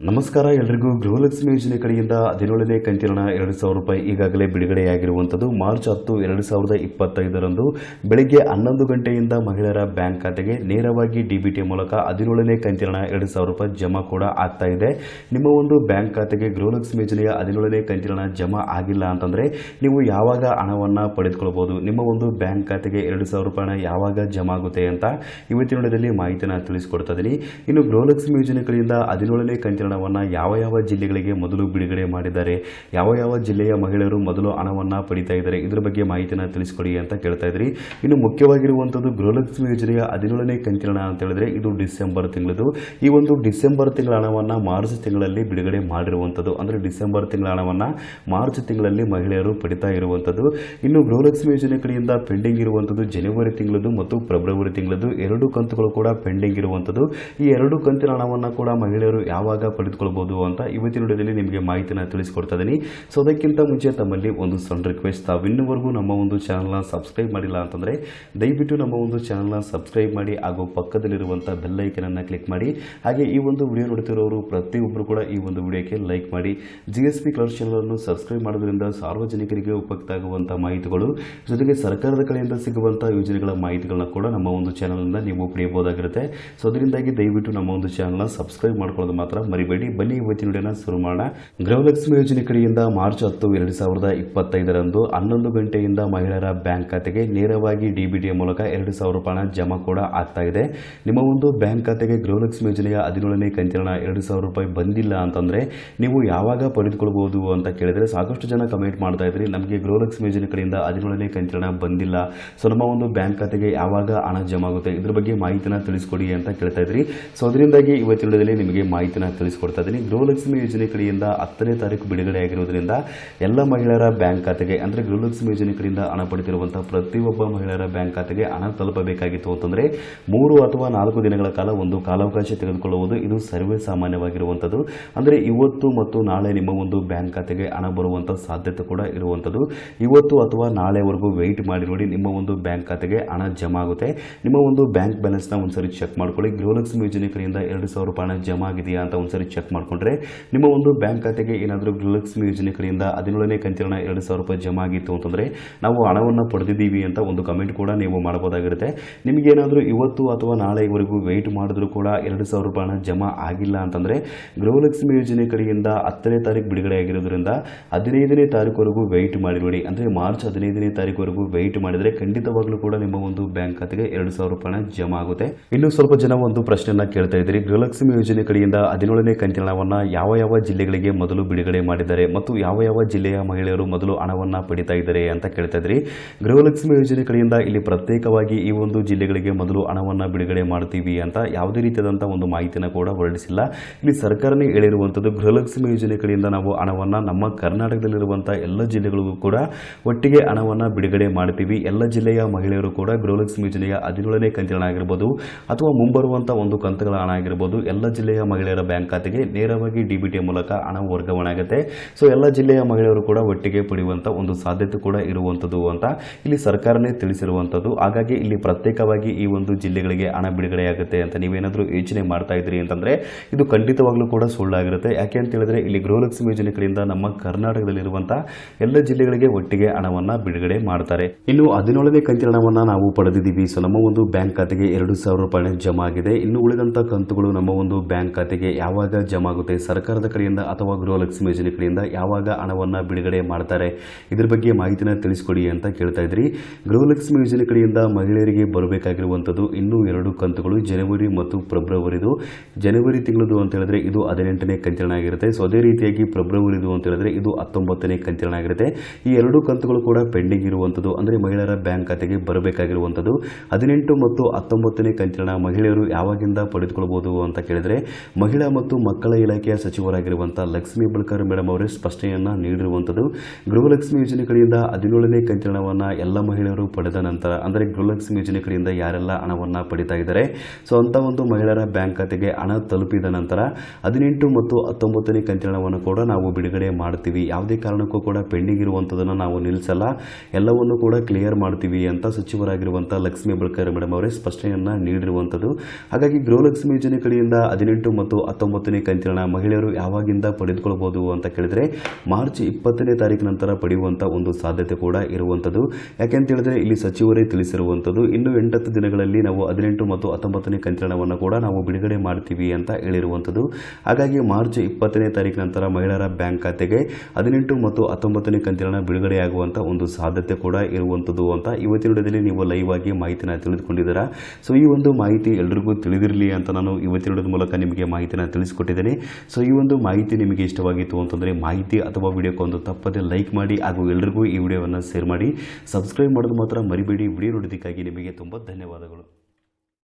ನಮಸ್ಕಾರ, ಎಲ್ರಿಗೂ ಗೃಹಲಕ್ಷ್ಮಿ ಯೋಜನೆ ಕಡೆಯಿಂದ ಹದಿನೇಳನೇ ಕಂತಿನ ಎರಡು ಸಾವಿರ ರೂಪಾಯಿ ಈಗಾಗಲೇ ಬಿಡುಗಡೆಯಾಗಿರುವಂಥದ್ದು. ಮಾರ್ಚ್ ಹತ್ತು, ಎರಡು ಸಾವಿರದ ಇಪ್ಪತ್ತೈದರಂದು ಬೆಳಗ್ಗೆ ಹನ್ನೊಂದು ಗಂಟೆಯಿಂದ ಮಹಿಳೆಯರ ಬ್ಯಾಂಕ್ ಖಾತೆಗೆ ನೇರವಾಗಿ ಡಿಬಿಟಿ ಮೂಲಕ ಹದಿನೇಳನೇ ಕಂತಿನ ಎರಡು ಸಾವಿರ ರೂಪಾಯಿ ಜಮಾ ಕೂಡ ಆಗ್ತಾ ಇದೆ. ನಿಮ್ಮ ಒಂದು ಬ್ಯಾಂಕ್ ಖಾತೆಗೆ ಗೃಹಲಕ್ಷ್ಮಿ ಯೋಜನೆಯ ಹದಿನೇಳನೇ ಕಂತಿನ ಜಮಾ ಆಗಿಲ್ಲ ಅಂತಂದರೆ ನೀವು ಯಾವಾಗ ಹಣವನ್ನು ಪಡೆದುಕೊಳ್ಬಹುದು? ನಿಮ್ಮ ಒಂದು ಬ್ಯಾಂಕ್ ಖಾತೆಗೆ ಎರಡು ಸಾವಿರ ರೂಪಾಯಿನ ಯಾವಾಗ ಜಮಾ ಆಗುತ್ತೆ ಅಂತ ಇವತ್ತಿನ ಮಾಹಿತಿಯನ್ನು ತಿಳಿಸ್ಕೊಡ್ತಾ ಇದ್ದೀನಿ ಇನ್ನು ಗೃಹಲಕ್ಷ್ಮಿ ಯೋಜನೆ ಕಡೆಯಿಂದ ಹದಿನೇಳನೇ ಕಂತಿನ ಹಣವನ್ನು ಯಾವ ಯಾವ ಜಿಲ್ಲೆಗಳಿಗೆ ಮೊದಲು ಬಿಡುಗಡೆ ಮಾಡಿದ್ದಾರೆ, ಯಾವ ಯಾವ ಜಿಲ್ಲೆಯ ಮಹಿಳೆಯರು ಮೊದಲು ಹಣವನ್ನು ಪಡಿತಾ ಇದ್ದಾರೆ, ಇದರ ಬಗ್ಗೆ ಮಾಹಿತಿನ ತಿಳಿಸ್ಕೊಡಿ ಅಂತ ಕೇಳ್ತಾ ಇದ್ರಿ. ಇನ್ನು ಮುಖ್ಯವಾಗಿರುವಂಥದ್ದು ಗೃಹಲಕ್ಷ್ಮಿ ಯೋಜನೆಯ ಹದಿನೇಳನೇ ಕಂತಿನ ಹಣ ಅಂತ ಹೇಳಿದ್ರೆ ಇದು ಡಿಸೆಂಬರ್ ತಿಂಗಳದು. ಈ ಒಂದು ಡಿಸೆಂಬರ್ ತಿಂಗಳ ಹಣವನ್ನು ಮಾರ್ಚ್ ತಿಂಗಳಲ್ಲಿ ಬಿಡುಗಡೆ ಮಾಡಿರುವಂಥದ್ದು ಅಂದರೆ ಡಿಸೆಂಬರ್ ತಿಂಗಳ ಹಣವನ್ನು ಮಾರ್ಚ್ ತಿಂಗಳಲ್ಲಿ ಮಹಿಳೆಯರು ಪಡಿತಾ ಇರುವಂಥದ್ದು ಇನ್ನು ಗೃಹಲಕ್ಷ್ಮಿ ಯೋಜನೆ ಕಡೆಯಿಂದ ಪೆಂಡಿಂಗ್ ಇರುವಂಥದ್ದು ಜನವರಿ ತಿಂಗಳದು ಮತ್ತು ಫೆಬ್ರವರಿ ತಿಂಗಳದು. ಎರಡು ಕಂತುಗಳು ಕೂಡ ಪೆಂಡಿಂಗ್ ಇರುವಂಥದ್ದು ಈ ಎರಡು ಕಂತಿನ ಹಣವನ್ನು ಕೂಡ ಮಹಿಳೆಯರು ಯಾವಾಗ ಪಡೆದುಕೊಳ್ಬಹುದು ಅಂತ ಇವತ್ತಿನ ವಿಡಿಯೋದಲ್ಲಿ ನಿಮಗೆ ಮಾಹಿತಿನ ತಿಳಿಸಿಕೊಡ್ತಾ ಇದ್ದೀನಿ ಸೊ ಅದಕ್ಕಿಂತ ಮುಂಚೆ ತಮ್ಮಲ್ಲಿ ಒಂದು ಸಣ್ಣ ರಿಕ್ವೆಸ್ಟ್ ತಾವು ಇನ್ನುವರೆಗೂ ನಮ್ಮ ಒಂದು ಚಾನಲ್ನ ಸಬ್ಸ್ಕ್ರೈಬ್ ಮಾಡಿಲ್ಲ ಅಂತಂದರೆ ದಯವಿಟ್ಟು ನಮ್ಮ ಒಂದು ಚಾನಲ್ನ ಸಬ್ಸ್ಕ್ರೈಬ್ ಮಾಡಿ ಹಾಗೂ ಪಕ್ಕದಲ್ಲಿರುವಂಥ ಬೆಲ್ಲೈಕನನ್ನು ಕ್ಲಿಕ್ ಮಾಡಿ. ಹಾಗೆ ಈ ಒಂದು ವಿಡಿಯೋ ನೋಡ್ತಿರೋರು ಪ್ರತಿಯೊಬ್ಬರು ಕೂಡ ಈ ಒಂದು ವಿಡಿಯೋಕ್ಕೆ ಲೈಕ್ ಮಾಡಿ. ಜಿ ಎಸ್ ಪಿ ಕ್ಲರ್ ಚಾನಲನ್ನು ಸಬ್ಸ್ಕ್ರೈಬ್ ಮಾಡೋದ್ರಿಂದ ಸಾರ್ವಜನಿಕರಿಗೆ ಉಪಯುಕ್ತ ಆಗುವಂಥ ಮಾಹಿತಿಗಳು, ಜೊತೆಗೆ ಸರ್ಕಾರದ ಕಡೆಯಿಂದ ಸಿಗುವಂಥ ಯೋಜನೆಗಳ ಮಾಹಿತಿಗಳನ್ನ ಕೂಡ ನಮ್ಮ ಒಂದು ಚಾನಲ್ನಿಂದ ನೀವು ಪಡೆಯಬಹುದಾಗಿರುತ್ತೆ. ಸೊ ಅದರಿಂದಾಗಿ ದಯವಿಟ್ಟು ನಮ್ಮ ಒಂದು ಚಾನಲ್ನ ಸಬ್ಸ್ಕ್ರೈಬ್ ಮಾಡ್ಕೊಳ್ಳೋದು ಮಾತ್ರ ಮರಿಬೇಡಿ ಬನ್ನಿ ಇವತ್ತಿನ ವಿಡಿಯೋನ ಶುರು ಮಾಡೋಣ ಗೃಹಲಕ್ಷ್ಮಿ ಯೋಜನೆ ಕಡೆಯಿಂದ ಮಾರ್ಚ್ ಹತ್ತು, ಎರಡು ಸಾವಿರದ ಇಪ್ಪತ್ತೈದರಂದು ಹನ್ನೊಂದು ಗಂಟೆಯಿಂದ ಮಹಿಳೆಯರ ಬ್ಯಾಂಕ್ ಖಾತೆಗೆ ನೇರವಾಗಿ ಡಿಬಿಡಿ ಮೂಲಕ ಎರಡು ಸಾವಿರ ರೂಪಾಯಿನ ಜಮಾ ಕೂಡ ಆಗ್ತಾ ಇದೆ. ನಿಮ್ಮ ಒಂದು ಬ್ಯಾಂಕ್ ಖಾತೆಗೆ ಗೃಹಲಕ್ಷ್ಮಿ ಯೋಜನೆಯ ಹದಿನೇಳನೇ ಕಂತಿನ ಎರಡು ಸಾವಿರ ರೂಪಾಯಿ ಬಂದಿಲ್ಲ ಅಂತಂದ್ರೆ ನೀವು ಯಾವಾಗ ಪಡೆದುಕೊಳ್ಬೋದು ಅಂತ ಕೇಳಿದ್ರೆ ಸಾಕಷ್ಟು ಜನ ಕಮೆಂಟ್ ಮಾಡ್ತಾ ಇದ್ರಿ. ನಮಗೆ ಗೃಹಲಕ್ಷ್ಮಿ ಯೋಜನೆ ಕಡೆಯಿಂದ ಹದಿನೇಳನೇ ಕಂತಿನ ಬಂದಿಲ್ಲ. ಸೊ ನಮ್ಮ ಒಂದು ಬ್ಯಾಂಕ್ ಖಾತೆಗೆ ಯಾವಾಗ ಹಣ ಜಮಾ ಆಗುತ್ತೆ? ಇದ್ರ ಬಗ್ಗೆ ಮಾಹಿತಿನ ತಿಳಿಸ್ಕೊಡಿ ಅಂತ ಕೇಳ್ತಾ ಇದ್ರಿ. ಸೊ ಅದರಿಂದಾಗಿ ಇವತ್ತಿನ ವಿಡಿಯೋದಲ್ಲಿ ನಿಮಗೆ ಮಾಹಿತಿನ ತಿಳಿಸ್ಕೊಡ್ತಾ ಇದ್ದೀನಿ. ಗೃಹಲಕ್ಷ್ಮಿ ಯೋಜನೆ ಕಡೆಯಿಂದ ಹತ್ತನೇ ತಾರೀಕು ಬಿಡುಗಡೆ ಆಗಿರೋದ್ರಿಂದ ಎಲ್ಲ ಮಹಿಳೆಯರ ಬ್ಯಾಂಕ್ ಖಾತೆಗೆ, ಅಂದರೆ ಗೃಹಲಕ್ಷ್ಮಿ ಯೋಜನೆ ಕಡೆಯಿಂದ ಹಣ ಪಡೆದಿರುವಂತಹ ಪ್ರತಿಯೊಬ್ಬ ಮಹಿಳೆಯರ ಬ್ಯಾಂಕ್ ಖಾತೆಗೆ ಹಣ ತಲುಪಬೇಕಾಗಿತ್ತು ಅಂತಂದರೆ ಮೂರು ಅಥವಾ ನಾಲ್ಕು ದಿನಗಳ ಕಾಲ ಒಂದು ಕಾಲಾವಕಾಶ ತೆಗೆದುಕೊಳ್ಳುವುದು ಇದು ಸರ್ವೇ ಸಾಮಾನ್ಯವಾಗಿರುವಂಥದ್ದು ಅಂದರೆ ಇವತ್ತು ಮತ್ತು ನಾಳೆ ನಿಮ್ಮ ಒಂದು ಬ್ಯಾಂಕ್ ಖಾತೆಗೆ ಹಣ ಬರುವಂಥ ಸಾಧ್ಯತೆ ಕೂಡ ಇರುವಂಥದ್ದು ಇವತ್ತು ಅಥವಾ ನಾಳೆವರೆಗೂ ವೆಯ್ಟ್ ಮಾಡಿ ನೋಡಿ ನಿಮ್ಮ ಒಂದು ಬ್ಯಾಂಕ್ ಖಾತೆಗೆ ಹಣ ಜಮಾ ಆಗುತ್ತೆ. ನಿಮ್ಮ ಒಂದು ಬ್ಯಾಂಕ್ ಬ್ಯಾಲೆನ್ಸ್ನ ಒಂದ್ಸರಿ ಚೆಕ್ ಮಾಡ್ಕೊಳ್ಳಿ. ಗೃಹಲಕ್ಷ್ಮಿ ಯೋಜನೆ ಕಡೆಯಿಂದ ಎರಡು ಸಾವಿರ ರೂಪಾಯಿ ಹಣ ಜಮಾ ಆಗಿದೆಯಾ ಅಂತ ಒಂದ್ಸರಿ ಚೆಕ್ ಮಾಡಿಕೊಂಡ್ರೆ ನಿಮ್ಮ ಒಂದು ಬ್ಯಾಂಕ್ ಖಾತೆಗೆ ಏನಾದರೂ ಗೃಹಲಕ್ಷ್ಮಿ ಯೋಜನೆ ಕಡೆಯಿಂದ ಹದಿನೇಳನೇ ಕಂತಿನ ಎರಡು ಸಾವಿರ ರೂಪಾಯಿ ಜಮಾ ಆಗಿತ್ತು ಅಂತಂದರೆ ನಾವು ಹಣವನ್ನು ಪಡೆದಿದ್ದೀವಿ ಅಂತ ಒಂದು ಕಮೆಂಟ್ ಕೂಡ ನೀವು ಮಾಡಬಹುದಾಗಿರುತ್ತೆ. ನಿಮಗೇನಾದರೂ ಇವತ್ತು ಅಥವಾ ನಾಳೆವರೆಗೂ ವೆಯ್ಟ್ ಮಾಡಿದ್ರು ಕೂಡ ಎರಡು ಸಾವಿರ ರೂಪಾಯಿ ಜಮಾ ಆಗಿಲ್ಲ ಅಂತಂದರೆ ಗೃಹಲಕ್ಷ್ಮಿ ಯೋಜನೆ ಕಡೆಯಿಂದ ಹತ್ತನೇ ತಾರೀಕು ಬಿಡುಗಡೆ ಆಗಿರೋದ್ರಿಂದ ಹದಿನೈದನೇ ತಾರೀಕುವರೆಗೂ ವೆಯ್ಟ್ ನೋಡಿ ಅಂದರೆ ಮಾರ್ಚ್ ಹದಿನೈದನೇ ತಾರೀಕುವರೆಗೂ ವೆಯ್ಟ್ ಮಾಡಿದರೆ ಖಂಡಿತವಾಗ್ಲೂ ಕೂಡ ನಿಮ್ಮ ಒಂದು ಬ್ಯಾಂಕ್ ಖಾತೆಗೆ ಎರಡು ಸಾವಿರ ರೂಪಾಯಿ ಜಮಾ ಆಗುತ್ತೆ. ಇನ್ನು ಸ್ವಲ್ಪ ಜನ ಒಂದು ಪ್ರಶ್ನೆಯನ್ನ ಕೇಳ್ತಾ ಇದ್ದೀರಿ. ಗೃಹಲಕ್ಷ್ಮಿ ಯೋಜನೆ ಕಡೆಯಿಂದ ಹದಿನೇಳನೇ ಹಣವನ್ನು ಯಾವ ಯಾವ ಜಿಲ್ಲೆಗಳಿಗೆ ಮೊದಲು ಬಿಡುಗಡೆ ಮಾಡಿದ್ದಾರೆ ಮತ್ತು ಯಾವ ಯಾವ ಜಿಲ್ಲೆಯ ಮಹಿಳೆಯರು ಮೊದಲು ಹಣವನ್ನ ಪಡಿತಾ ಇದ್ದಾರೆ ಅಂತ ಕೇಳ್ತಾ ಇದ್ರಿ. ಗೃಹಲಕ್ಷ್ಮಿ ಯೋಜನೆ ಕಡೆಯಿಂದ ಇಲ್ಲಿ ಪ್ರತ್ಯೇಕವಾಗಿ ಈ ಒಂದು ಜಿಲ್ಲೆಗಳಿಗೆ ಮೊದಲು ಹಣವನ್ನ ಬಿಡುಗಡೆ ಮಾಡ್ತೀವಿ ಅಂತ ಯಾವುದೇ ರೀತಿಯಾದಂಥ ಒಂದು ಮಾಹಿತಿನ ಕೂಡ ಹೊರಡಿಸಿಲ್ಲ. ಇಲ್ಲಿ ಸರ್ಕಾರನೇ ಹೇಳಿರುವಂಥದ್ದು ಗೃಹಲಕ್ಷ್ಮಿ ಯೋಜನೆ ಕಡೆಯಿಂದ ನಾವು ಹಣವನ್ನು ನಮ್ಮ ಕರ್ನಾಟಕದಲ್ಲಿರುವಂಥ ಎಲ್ಲ ಜಿಲ್ಲೆಗಳಿಗೂ ಕೂಡ ಒಟ್ಟಿಗೆ ಹಣವನ್ನ ಬಿಡುಗಡೆ ಮಾಡ್ತೀವಿ. ಎಲ್ಲ ಜಿಲ್ಲೆಯ ಮಹಿಳೆಯರು ಕೂಡ ಗೃಹಲಕ್ಷ್ಮಿ ಯೋಜನೆಯ ಹದಿನೇಳನೇ ಕಂತಿನ ಅಥವಾ ಮುಂಬರುವಂಥ ಒಂದು ಕಂತುಗಳ ಹಣ ಆಗಿರ್ಬೋದು ಎಲ್ಲ ಜಿಲ್ಲೆಯ ಮಹಿಳೆಯರ ಬ್ಯಾಂಕ್ ಖಾತೆಗೆ ನೇರವಾಗಿ ಡಿಬಿಟಿ ಮೂಲಕ ಹಣ ವರ್ಗಾವಣೆ ಆಗುತ್ತೆ ಸೊ ಎಲ್ಲ ಜಿಲ್ಲೆಯ ಮಹಿಳೆಯರು ಕೂಡ ಒಟ್ಟಿಗೆ ಪಡೆಯುವಂಥ ಒಂದು ಸಾಧ್ಯತೆ ಕೂಡ ಇರುವಂಥದ್ದು ಅಂತ ಇಲ್ಲಿ ಸರ್ಕಾರನೇ ತಿಳಿಸಿರುವಂಥದ್ದು ಹಾಗಾಗಿ ಇಲ್ಲಿ ಪ್ರತ್ಯೇಕವಾಗಿ ಈ ಒಂದು ಜಿಲ್ಲೆಗಳಿಗೆ ಹಣ ಬಿಡುಗಡೆ ಆಗುತ್ತೆ ಅಂತ ನೀವೇನಾದರೂ ಯೋಚನೆ ಮಾಡ್ತಾ ಇದ್ದೀರಿ ಅಂತಂದರೆ ಇದು ಖಂಡಿತವಾಗ್ಲೂ ಕೂಡ ಸುಳ್ಳಾಗಿರುತ್ತೆ. ಯಾಕೆ ಅಂತ ಹೇಳಿದ್ರೆ ಇಲ್ಲಿ ಗೃಹಲಕ್ಷ್ಮಿ ಯೋಜನೆ ಕಡೆಯಿಂದ ನಮ್ಮ ಕರ್ನಾಟಕದಲ್ಲಿರುವಂಥ ಎಲ್ಲ ಜಿಲ್ಲೆಗಳಿಗೆ ಒಟ್ಟಿಗೆ ಹಣವನ್ನು ಬಿಡುಗಡೆ ಮಾಡ್ತಾರೆ. ಇನ್ನು ಹದಿನೇಳನೇ ಕಂತಿನ ಹಣವನ್ನು ನಾವು ಪಡೆದಿದ್ದೀವಿ. ಸೊ ನಮ್ಮ ಒಂದು ಬ್ಯಾಂಕ್ ಖಾತೆಗೆ ಎರಡು ಸಾವಿರ ರೂಪಾಯಿ ಜಮಾ ಆಗಿದೆ. ಇನ್ನು ಉಳಿದಂಥ ಕಂತುಗಳು ನಮ್ಮ ಒಂದು ಬ್ಯಾಂಕ್ ಖಾತೆಗೆ ಯಾವಾಗ ಜಮಾ ಆಗುತ್ತೆ ಸರ್ಕಾರದ ಕಡೆಯಿಂದ ಅಥವಾ ಗೃಹಲಕ್ಷ್ಮಿ ಯೋಜನೆ ಕಡೆಯಿಂದ ಯಾವಾಗ ಹಣವನ್ನು ಬಿಡುಗಡೆ ಮಾಡ್ತಾರೆ? ಇದ್ರ ಬಗ್ಗೆ ಮಾಹಿತಿನ ತಿಳಿಸ್ಕೊಡಿ ಅಂತ ಕೇಳ್ತಾ ಇದ್ರಿ. ಗೃಹಲಕ್ಷ್ಮಿ ಯೋಜನೆ ಕಡೆಯಿಂದ ಮಹಿಳೆಯರಿಗೆ ಬರಬೇಕಾಗಿರುವಂಥದ್ದು ಇನ್ನೂ ಎರಡು ಕಂತುಗಳು ಜನವರಿ ಮತ್ತು ಫೆಬ್ರವರಿದು. ಜನವರಿ ತಿಂಗಳದು ಅಂತ ಹೇಳಿದ್ರೆ ಇದು ಹದಿನೆಂಟನೇ ಕಂತಿನ ಆಗಿರುತ್ತೆ. ಸೊ ಅದೇ ರೀತಿಯಾಗಿ ಫೆಬ್ರವರಿದು ಅಂತ ಹೇಳಿದ್ರೆ ಇದು ಹತ್ತೊಂಬತ್ತನೇ ಕಂತಿನ ಆಗಿರುತ್ತೆ. ಈ ಎರಡು ಕಂತುಗಳು ಕೂಡ ಪೆಂಡಿಂಗ್ ಇರುವಂಥದ್ದು. ಅಂದರೆ ಮಹಿಳೆಯರ ಬ್ಯಾಂಕ್ ಖಾತೆಗೆ ಬರಬೇಕಾಗಿರುವಂಥದ್ದು. ಹದಿನೆಂಟು ಮತ್ತು ಹತ್ತೊಂಬತ್ತನೇ ಕಂತಿನ ಮಹಿಳೆಯರು ಯಾವಾಗಿಂದ ಪಡೆದುಕೊಳ್ಳಬಹುದು ಅಂತ ಕೇಳಿದ್ರೆ ಮಹಿಳಾ ಮತ್ತು ಮಕ್ಕಳ ಇಲಾಖೆಯ ಸಚಿವರಾಗಿರುವಂಥ ಲಕ್ಷ್ಮೀ ಬಳ್ಕರ್ ಮೇಡಮ್ ಅವರೇ ಸ್ಪಷ್ಟನೆಯನ್ನ ನೀಡಿರುವಂಥದ್ದು. ಗೃಹಲಕ್ಷ್ಮಿ ಯೋಜನೆ ಕಡೆಯಿಂದ ಹದಿನೇಳನೇ ಕಂತಿನವನ್ನ ಎಲ್ಲ ಮಹಿಳೆಯರು ಪಡೆದ ನಂತರ, ಅಂದರೆ ಗೃಹಲಕ್ಷ್ಮಿ ಯೋಜನೆ ಕಡೆಯಿಂದ ಯಾರೆಲ್ಲ ಹಣವನ್ನು ಪಡಿತಾ ಇದ್ದಾರೆ. ಸೊ, ಅಂತ ಒಂದು ಮಹಿಳೆಯರ ಬ್ಯಾಂಕ್ ಖಾತೆಗೆ ಹಣ ತಲುಪಿದ ನಂತರ ಹದಿನೆಂಟು ಮತ್ತು ಹತ್ತೊಂಬತ್ತನೇ ಕಂತಿನ ಹಣವನ್ನು ಕೂಡ ನಾವು ಬಿಡುಗಡೆ ಮಾಡ್ತೀವಿ. ಯಾವುದೇ ಕಾರಣಕ್ಕೂ ಕೂಡ ಪೆಂಡಿಂಗ್ ಇರುವಂಥದ್ದನ್ನು ನಾವು ನಿಲ್ಲಿಸಲ್ಲ ಎಲ್ಲವನ್ನು ಕೂಡ ಕ್ಲಿಯರ್ ಮಾಡ್ತೀವಿ ಅಂತ ಸಚಿವರಾಗಿರುವಂಥ ಲಕ್ಷ್ಮೀ ಬಳ್ಕರ್ ಮೇಡಮ್ ಅವರೇ ಸ್ಪಷ್ಟನೆಯನ್ನ ನೀಡಿರುವಂಥದ್ದು. ಹಾಗಾಗಿ ಗೃಹಲಕ್ಷ್ಮಿ ಯೋಜನೆ ಕಡೆಯಿಂದ ಹದಿನೆಂಟು ಮತ್ತು ಹತ್ತೊಂಬತ್ತನೇ ಹತ್ತೊಂಬತ್ತನೇ ಕಂತಿನ ಮಹಿಳೆಯರು ಯಾವಾಗಿಂದ ಪಡೆದುಕೊಳ್ಳಬಹುದು ಅಂತ ಕೇಳಿದರೆ ಮಾರ್ಚ್ ಇಪ್ಪತ್ತನೇ ತಾರೀಕು ನಂತರ ಪಡೆಯುವಂಥ ಒಂದು ಸಾಧ್ಯತೆ ಕೂಡ ಇರುವಂಥದ್ದು ಯಾಕೆಂತ ಹೇಳಿದ್ರೆ ಇಲ್ಲಿ ಸಚಿವರೇ ತಿಳಿಸಿರುವಂಥದ್ದು ಇನ್ನು ಎಂಟತ್ತು ದಿನಗಳಲ್ಲಿ ನಾವು ಹದಿನೆಂಟು ಮತ್ತು ಹತ್ತೊಂಬತ್ತನೇ ಕಂತಿನವನ್ನು ಕೂಡ ನಾವು ಬಿಡುಗಡೆ ಮಾಡ್ತೀವಿ ಅಂತ ಹೇಳಿರುವಂಥದ್ದು ಹಾಗಾಗಿ ಮಾರ್ಚ್ ಇಪ್ಪತ್ತನೇ ತಾರೀಕು ನಂತರ ಮಹಿಳೆಯರ ಬ್ಯಾಂಕ್ ಖಾತೆಗೆ ಹದಿನೆಂಟು ಮತ್ತು ಹತ್ತೊಂಬತ್ತನೇ ಕಂತಿನ ಬಿಡುಗಡೆಯಾಗುವಂಥ ಒಂದು ಸಾಧ್ಯತೆ ಕೂಡ ಇರುವಂಥದ್ದು ಅಂತ ಇವತ್ತಿನ ವಿಡಿಯೋದಲ್ಲಿ ನೀವು ಲೈವ್ ಆಗಿ ಮಾಹಿತಿನ ತಿಳಿದುಕೊಂಡಿದ್ದೀರಾ? ಸೊ ಈ ಒಂದು ಮಾಹಿತಿ ಎಲ್ರಿಗೂ ತಿಳಿದಿರಲಿ ಅಂತ ನಾನು ಇವತ್ತಿನ ಮೂಲಕ ನಿಮಗೆ ಮಾಹಿತಿನ ತಿಳಿಸ್ಕೊಟ್ಟಿದ್ದೇನೆ. ಸೊ ಈ ಒಂದು ಮಾಹಿತಿ ನಿಮಗೆ ಇಷ್ಟವಾಗಿತ್ತು ಅಂತಂದರೆ ಮಾಹಿತಿ ಅಥವಾ ವಿಡಿಯೋಕ್ಕೊಂದು ತಪ್ಪದೇ ಲೈಕ್ ಮಾಡಿ ಹಾಗೂ ಎಲ್ರಿಗೂ ಈ ವಿಡಿಯೋವನ್ನು ಶೇರ್ ಮಾಡಿ. ಸಬ್ಸ್ಕ್ರೈಬ್ ಮಾಡೋದು ಮಾತ್ರ ಮರಿಬೇಡಿ. ವಿಡಿಯೋ ನೋಡೋದಕ್ಕಾಗಿ ನಿಮಗೆ ತುಂಬ ಧನ್ಯವಾದಗಳು.